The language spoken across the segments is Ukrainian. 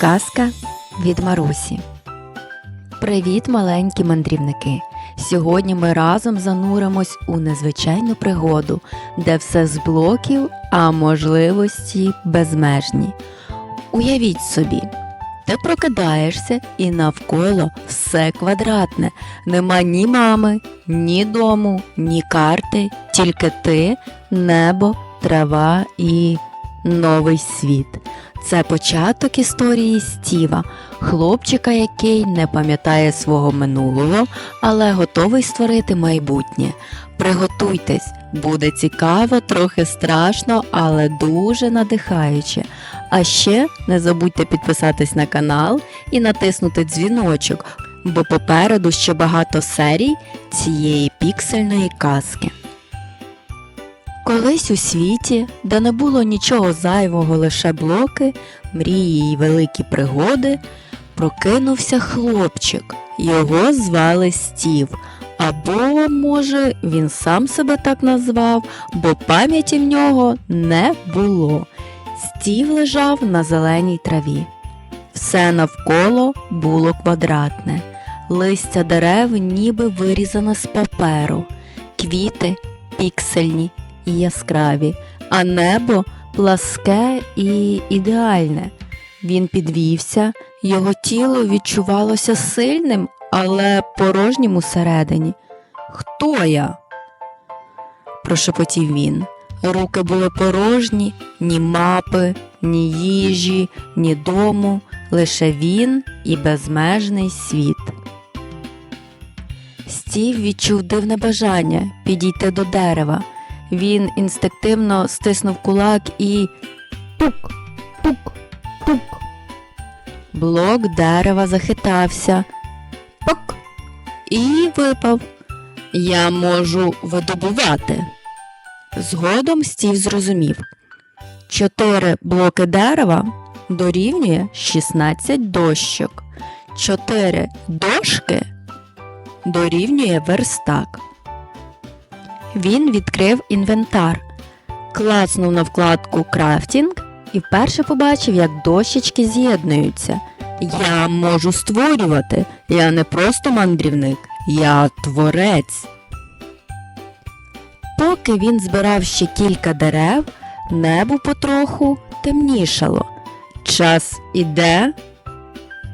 Казка від Марусі. Привіт, маленькі мандрівники! Сьогодні ми разом зануримось у незвичайну пригоду, де все з блоків, а можливості безмежні. Уявіть собі, ти прокидаєшся і навколо все квадратне. Нема ні мами, ні дому, ні карти, тільки ти, небо, трава і новий світ. Це початок історії Стіва, хлопчика, який не пам'ятає свого минулого, але готовий створити майбутнє. Приготуйтесь, буде цікаво, трохи страшно, але дуже надихаюче. А ще не забудьте підписатись на канал і натиснути дзвіночок, бо попереду ще багато серій цієї піксельної казки. Колись у світі, де не було нічого зайвого, лише блоки, мрії й великі пригоди, прокинувся хлопчик. Його звали Стів. Або, може, він сам себе так назвав, бо пам'яті в нього не було. Стів лежав на зеленій траві. Все навколо було квадратне, листя дерев ніби вирізане з паперу, квіти піксельні і яскраві, а небо пласке і ідеальне. Він підвівся, його тіло відчувалося сильним, але порожнім усередині. Хто я? прошепотів він. Руки були порожні, ні мапи, ні їжі, ні дому, лише він і безмежний світ. Стів відчув дивне бажання підійти до дерева. Він інстинктивно стиснув кулак і пук, пук, пук. Блок дерева захитався. Пук. І випав. Я можу видобувати. Згодом Стів зрозумів. Чотири блоки дерева дорівнює 16 дощок. Чотири дошки дорівнює верстак. Він відкрив інвентар, клацнув на вкладку Крафтінг і вперше побачив, як дощечки з'єднуються. Я можу створювати. Я не просто мандрівник, я творець. Поки він збирав ще кілька дерев, небо потроху темнішало. Час іде.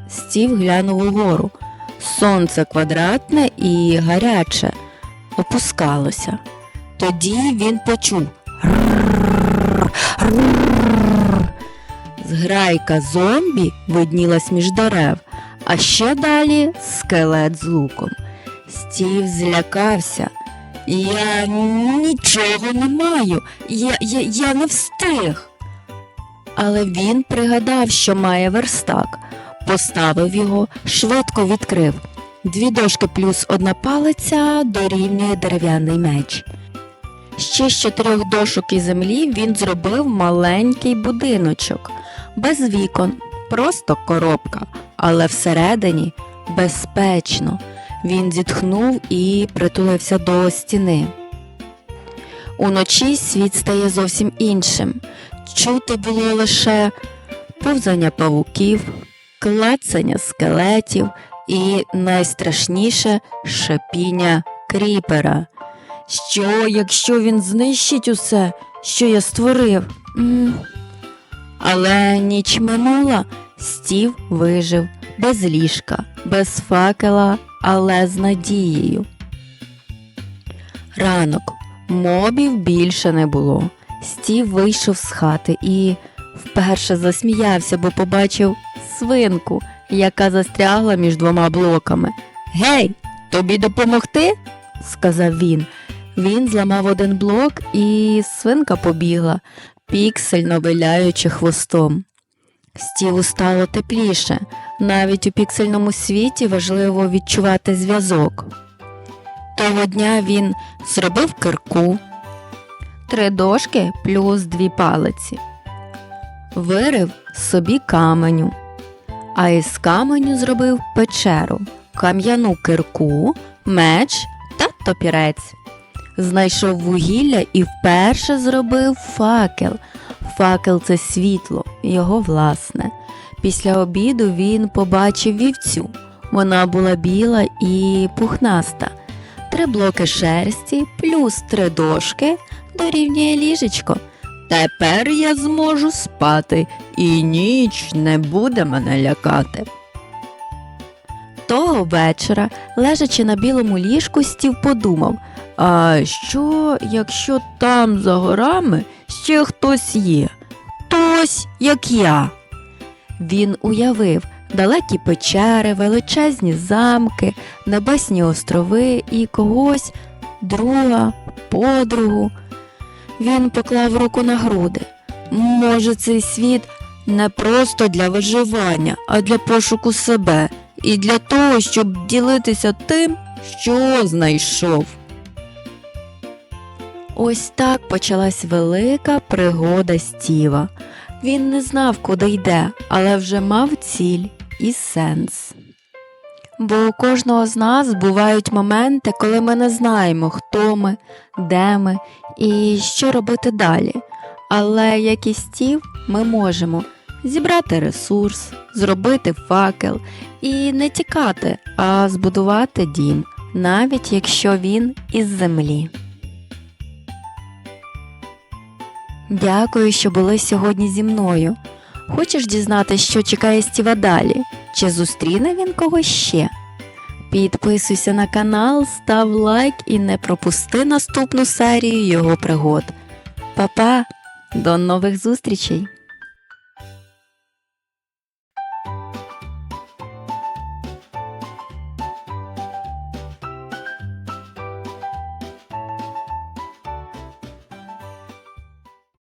Стів глянув угору. Сонце квадратне і гаряче опускалося. Тоді він почув. Зграйка зомбі виднілась між дерев, а ще далі скелет з луком. Стів злякався. Я нічого не маю, я, я, я не встиг. Але він пригадав, що має верстак, поставив його, швидко відкрив. Дві дошки плюс одна палиця дорівнює дерев'яний меч. Ще з чотирьох дошок і землі він зробив маленький будиночок, без вікон, просто коробка, але всередині безпечно. Він зітхнув і притулився до стіни. Уночі світ стає зовсім іншим. Чути було лише повзання павуків, клацання скелетів і найстрашніше шипіння кріпера. Що, якщо він знищить усе, що я створив? М. Але ніч минула, стів вижив без ліжка, без факела, але з надією. Ранок мобів більше не було. Стів вийшов з хати і вперше засміявся, бо побачив свинку, яка застрягла між двома блоками. Гей, тобі допомогти? сказав він. Він зламав один блок, і свинка побігла, піксельно виляючи хвостом. Стіву стало тепліше. Навіть у піксельному світі важливо відчувати зв'язок. Того дня він зробив кирку, три дошки плюс дві палиці, вирив собі каменю, а із каменю зробив печеру, кам'яну кирку, меч та топірець. Знайшов вугілля і вперше зробив факел. Факел це світло, його власне. Після обіду він побачив вівцю. Вона була біла і пухнаста. Три блоки шерсті плюс три дошки дорівнює ліжечко. Тепер я зможу спати, і ніч не буде мене лякати. Того вечора, лежачи на білому ліжку, стів подумав, а що, якщо там за горами ще хтось є? Хтось, як я. Він уявив далекі печери, величезні замки, небесні острови і когось, друга, подругу. Він поклав руку на груди. Може, цей світ не просто для виживання, а для пошуку себе і для того, щоб ділитися тим, що знайшов. Ось так почалась велика пригода Стіва. Він не знав, куди йде, але вже мав ціль і сенс. Бо у кожного з нас бувають моменти, коли ми не знаємо, хто ми, де ми і що робити далі. Але як і стів, ми можемо зібрати ресурс, зробити факел і не тікати, а збудувати дім, навіть якщо він із землі. Дякую, що були сьогодні зі мною. Хочеш дізнатися, що чекає Стіва далі? Чи зустріне він когось ще? Підписуйся на канал, став лайк і не пропусти наступну серію його пригод. Па-па! До нових зустрічей!